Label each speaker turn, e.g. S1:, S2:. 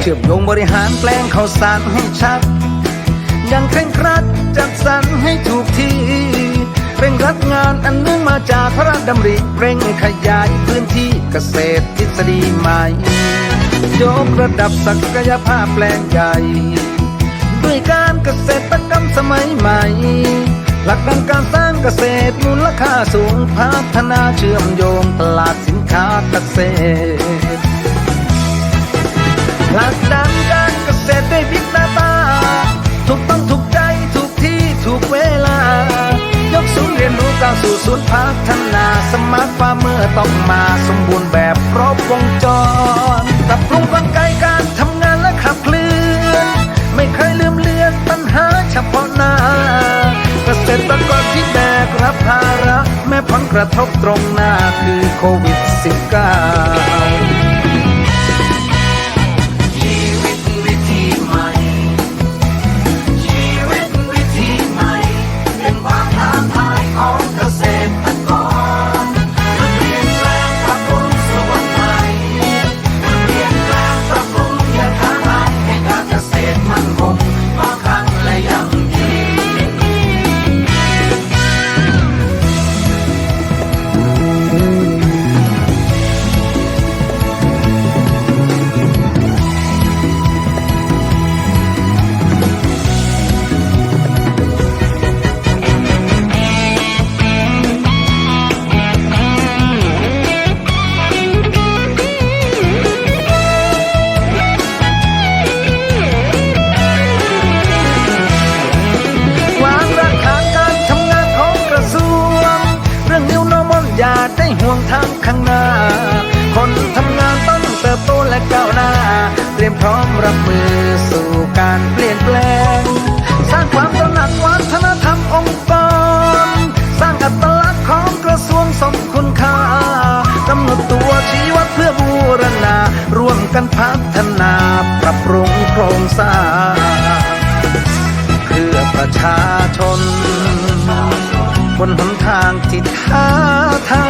S1: เชื่อมโยงบริหารแปลงข้าวสารให้ชัด ยังเคร่งครัดจัดสรรให้ถูกที่เร่งรัดงานอันเนื่องมาจากพระราชดำริเร่งขยายพื้นที่เกษตรทฤษฎีใหม่ยกระดับศักยภาพแปลงใหญ่ ด้วยการเกษตรกรรมสมัยใหม่ หลักการการสร้างเกษตรมูลค่าสูงพัฒนาเชื่อมโยงตลาดสินค้าเกษตร หลักดันการเกษตรด้วยบิ๊ก Data ถูกต้องถูกใจถูกที่ถูกเวลา ยกศูนย์เรียนรู้ก้าวสู่ศูนย์พัฒนาสมาร์ทฟาร์มเมอร์ต้องมาสมบูรณ์แบบครบวงจรปรับปรุงกลไกการทำงานและขับเคลื่อน ไม่เคยลืมเลือนปัญหาเฉพาะหน้า เกษตรกรที่แบกรับภาระ แม้ผลกระทบตรงหน้าคือโควิด -19 รียมพร้อมรับมือสู่การเปลี่ยนแปลง สร้างความตระหนักวัฒนธรรมองค์กร สร้างอัตลักษณ์ของกระทรวงสมคุณค่ากำหนดตัวชี้วัดเพื่อบูรณา ร่วมกันพัฒนาปรับปรุงโครงสร้างเพื่อประชาชน บนหนทางที่ท้าทาย